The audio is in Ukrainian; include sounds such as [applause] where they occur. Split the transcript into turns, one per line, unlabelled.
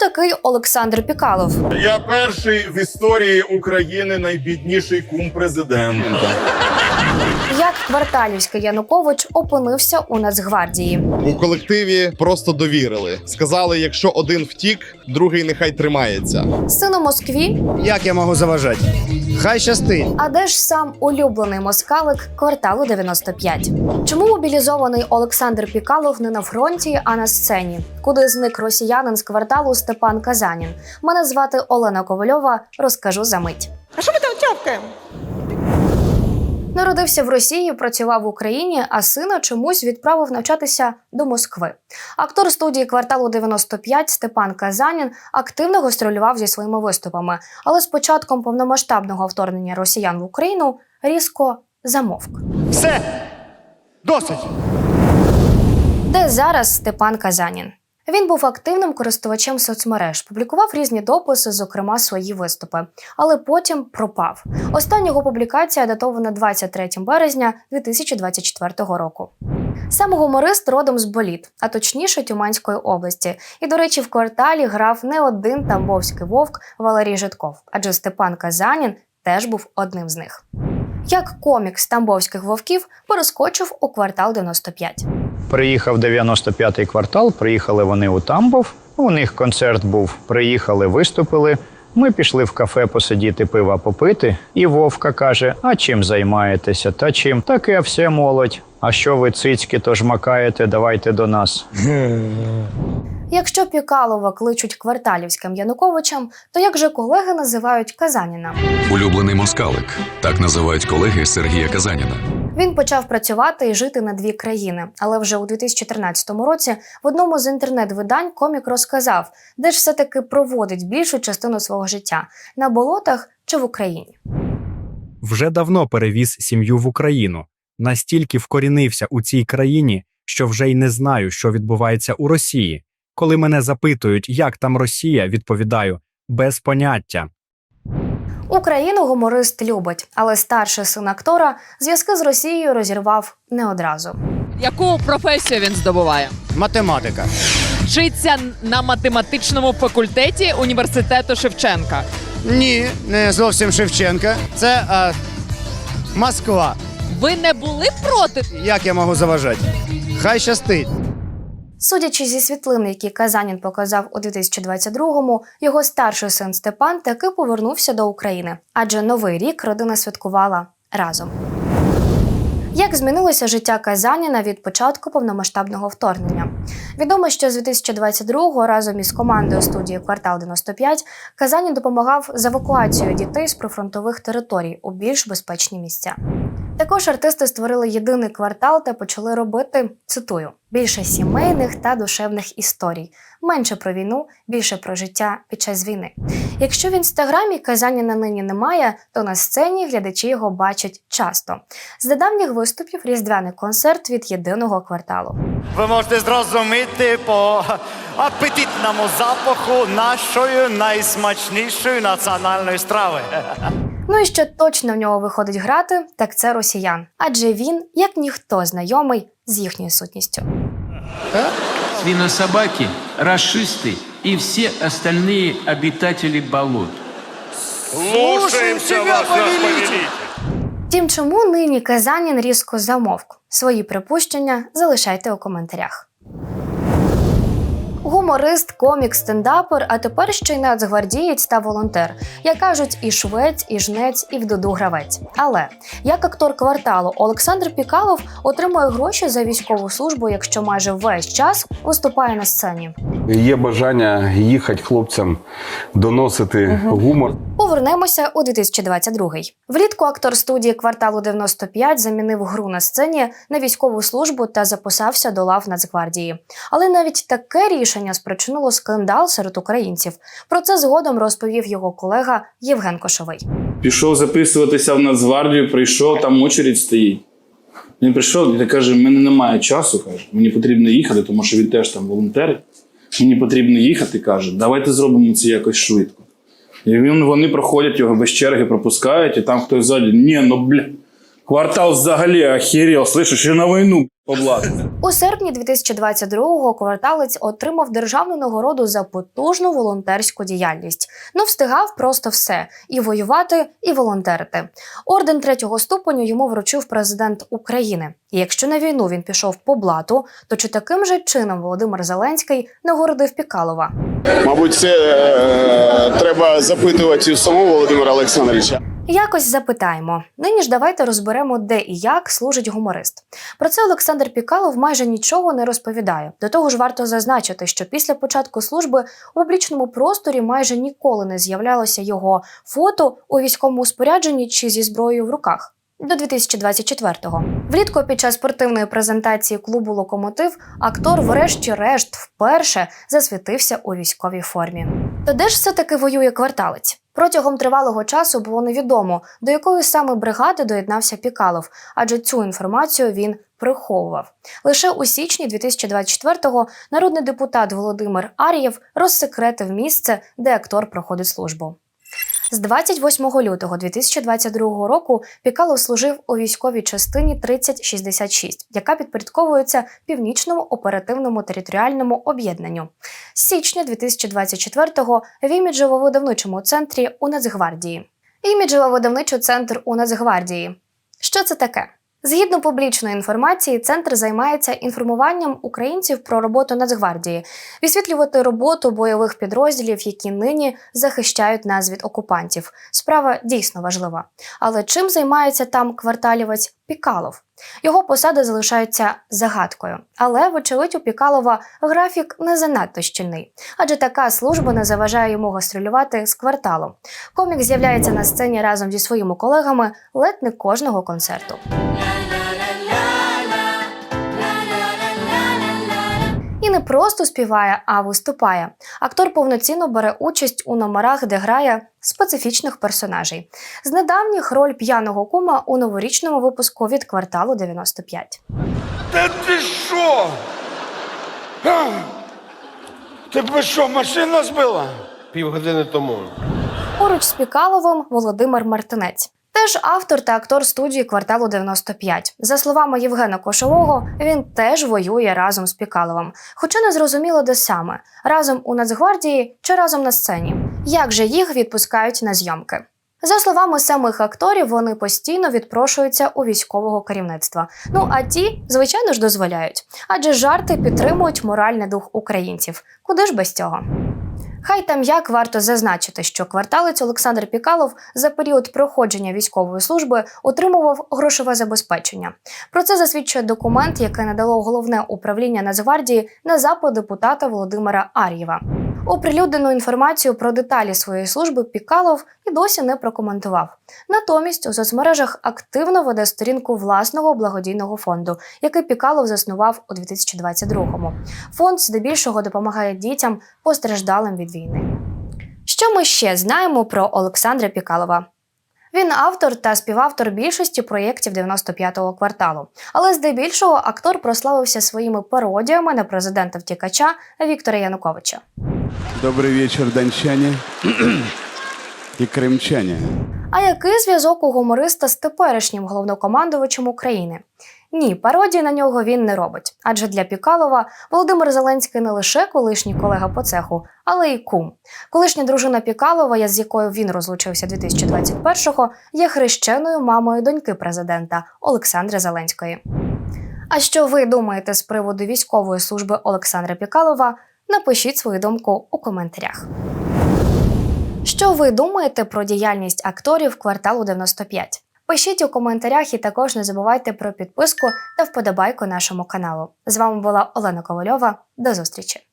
Такий Олександр Пікалов?
Я перший в історії України найбідніший кум президента.
Як кварталівський Янукович опинився у Нацгвардії?
У колективі просто довірили. Сказали, якщо один втік, другий нехай тримається.
Син у Москві,
Як я можу заважати? Хай щастить.
а де ж сам улюблений москалик кварталу 95? Чому мобілізований Олександр Пікалов не на фронті, а на сцені? Куди зник росіянин з кварталу Степан Казанін? Мене звати Олена Ковальова. Розкажу за мить.
А що ми там тявкаємо?
Народився в Росії, працював в Україні, а сина чомусь відправив навчатися до Москви. Актор студії кварталу 95 Степан Казанін активно гастролював зі своїми виступами, але з початком повномасштабного вторгнення росіян в Україну різко замовк.
Все! Досить!
Де зараз Степан Казанін? Він був активним користувачем соцмереж, публікував різні дописи, зокрема свої виступи, але потім пропав. Остання його публікація датована 23 березня 2024 року. Сам гуморист родом з Боліт, а точніше Тюменської області. І, до речі, в кварталі грав не один тамбовський вовк Валерій Житков, адже Степан Казанін теж був одним з них. Як комік з тамбовських вовків перескочив у квартал 95.
Приїхав 95-й квартал, приїхали вони у Тамбов. У них концерт був. Приїхали, виступили. Ми пішли в кафе посидіти пива попити. І Вовка каже: А чим займаєтеся? Та чим? Таке все молодь. А що ви цицьки, то ж макаєте, давайте до нас. [laughs]
Якщо Пікалова кличуть кварталівським Януковичем, то як же колеги називають Казаніна?
Улюблений москалик. Так називають колеги Сергія Казаніна.
Він почав працювати і жити на дві країни, але вже у 2013 році в одному з інтернет-видань комік розказав, де ж все таки проводить більшу частину свого життя на болотах чи в Україні.
вже давно перевіз сім'ю в Україну, настільки вкорінився у цій країні, що вже й не знаю, що відбувається у Росії. Коли мене запитують, як там Росія, відповідаю без поняття.
Україну гуморист любить, але старший син актора зв'язки з Росією розірвав не одразу.
Яку професію він здобуває?
Математика.
Вчиться на математичному факультеті університету Шевченка.
Ні, не зовсім Шевченка. Це а, Москва.
Ви не були проти?
Як я можу заважати? Хай щастить.
Судячи зі світлин, які Казанін показав у 2022-му, його старший син Степан таки повернувся до України, адже новий рік родина святкувала разом. Як змінилося життя Казаніна від початку повномасштабного вторгнення? Відомо, що з 2022-го разом із командою студії Квартал 95 Казанін допомагав з евакуацією дітей з прифронтових територій у більш безпечні місця. Також артисти створили єдиний квартал та почали робити цитую більше сімейних та душевних історій, менше про війну, більше про життя під час війни. Якщо в інстаграмі Казаніна нині немає, то на сцені глядачі його бачать часто. З недавніх виступів різдвяний концерт від єдиного кварталу.
Ви можете зрозуміти по апетитному запаху нашої найсмачнішої національної страви.
Ну і що точно в нього виходить грати, так це росіян, адже він, як ніхто, знайомий з їхньою сутністю.
свинособаки, расисты и все остальные обитатели болот.
Слушаємося вас, повелитель.
Втім, чому нині Казанін різко замовк? Свої припущення залишайте у коментарях. Гуморист, комік, стендапер, а тепер ще й нацгвардієць та волонтер. Як кажуть, і швець, і жнець, і в дуду гравець. Але як актор кварталу Олександр Пікалов отримує гроші за військову службу, якщо майже весь час виступає на сцені.
Є бажання їхати хлопцям доносити гумор.
Повернемося у 2022-й. Влітку актор студії кварталу 95 замінив гру на сцені на військову службу та записався до лав Нацгвардії. Але навіть таке рішення спричинило скандал серед українців. Про це згодом розповів його колега Євген Кошовий.
Пішов записуватися в Нацгвардію, прийшов, там очередь стоїть. Він прийшов і каже: мене немає часу, каже, мені потрібно їхати, тому що він теж там волонтерить. Мені потрібно їхати, каже, давайте зробимо це якось швидко. І він, вони проходять його без черги, пропускають, і там хтось ззаді, ні, ну бля, квартал взагалі охерел, слышиш, я на війну по блату.
У серпні 2022-го кварталець отримав державну нагороду за потужну волонтерську діяльність. Ну, встигав просто все: і воювати, і волонтерити. Орден третього ступеню йому вручив президент України. І якщо на війну він пішов по блату, то чи таким же чином Володимир Зеленський нагородив Пікалова?
Мабуть, це е, треба запитувати у самого Володимира Олександровича.
Якось запитаємо. Нині ж давайте розберемо, де і як служить гуморист. Про це Олександр Пікалов майже нічого не розповідає. До того ж, варто зазначити, що після початку служби у публічному просторі майже ніколи не з'являлося його фото у військовому спорядженні чи зі зброєю в руках. До 2024-го. Влітку під час спортивної презентації клубу Локомотив актор, врешті-решт, вперше засвітився у військовій формі. То де ж все-таки воює кварталець? Протягом тривалого часу було невідомо, до якої саме бригади доєднався Пікалов, адже цю інформацію він приховував. Лише у січні 2024-го народний депутат Володимир Ар'єв розсекретив місце, де актор проходить службу. З 28 лютого 2022 року Пікало служив у військовій частині 3066, яка підпорядковується північному оперативному територіальному об'єднанню. З січня 2024-го в іміджево-видавничому центрі у Нацгвардії. Іміджево-видавничий центр у Нацгвардії. Що це таке? Згідно публічної інформації, центр займається інформуванням українців про роботу Нацгвардії, висвітлювати роботу бойових підрозділів, які нині захищають нас від окупантів. Справа дійсно важлива. Але чим займається там кварталівець Пікалов? Його посада залишається загадкою. Але, вочевидь, у Пікалова графік не занадто щільний, адже така служба не заважає йому гастролювати з кварталом. Комік з'являється на сцені разом зі своїми колегами ледь не кожного концерту. Просто співає, а виступає. Актор повноцінно бере участь у номерах, де грає специфічних персонажей. З недавніх роль п'яного кума у новорічному випуску від кварталу 95.
Та ти що? А? Тебе що, машина збила?
Півгодини тому.
Поруч з Пікаловим Володимир Мартинець. Теж автор та актор студії кварталу 95. За словами Євгена Кошового, він теж воює разом з Пікаловим. Хоча не зрозуміло, де саме разом у Нацгвардії чи разом на сцені. Як же їх відпускають на зйомки? За словами самих акторів, вони постійно відпрошуються у військового керівництва. Ну а ті, звичайно ж, дозволяють, адже жарти підтримують моральний дух українців. Куди ж без цього? Хай там як варто зазначити, що кварталець Олександр Пікалов за період проходження військової служби отримував грошове забезпечення. Про це засвідчує документ, який надало головне управління Нацгвардії на запит депутата Володимира Ар'єва. Оприлюднену інформацію про деталі своєї служби Пікалов і досі не прокоментував. Натомість у соцмережах активно веде сторінку власного благодійного фонду, який Пікалов заснував у 2022-му. Фонд здебільшого допомагає дітям, постраждалим від війни. Що ми ще знаємо про Олександра Пікалова? Він автор та співавтор більшості проєктів 95-го кварталу. Але здебільшого актор прославився своїми пародіями на президента втікача Віктора Януковича.
Добрий вечір, данчані і кримчані.
А який зв'язок у гумориста з теперішнім головнокомандувачем України? Ні, пародії на нього він не робить. Адже для Пікалова Володимир Зеленський не лише колишній колега по цеху, але й кум. Колишня дружина Пікалова, з якою він розлучився 2021-го, є хрещеною мамою доньки президента Олександри Зеленської. А що ви думаєте з приводу військової служби Олександра Пікалова? Напишіть свою думку у коментарях. Що ви думаєте про діяльність акторів кварталу 95? Пишіть у коментарях і також не забувайте про підписку та вподобайку нашому каналу. З вами була Олена Ковальова. До зустрічі!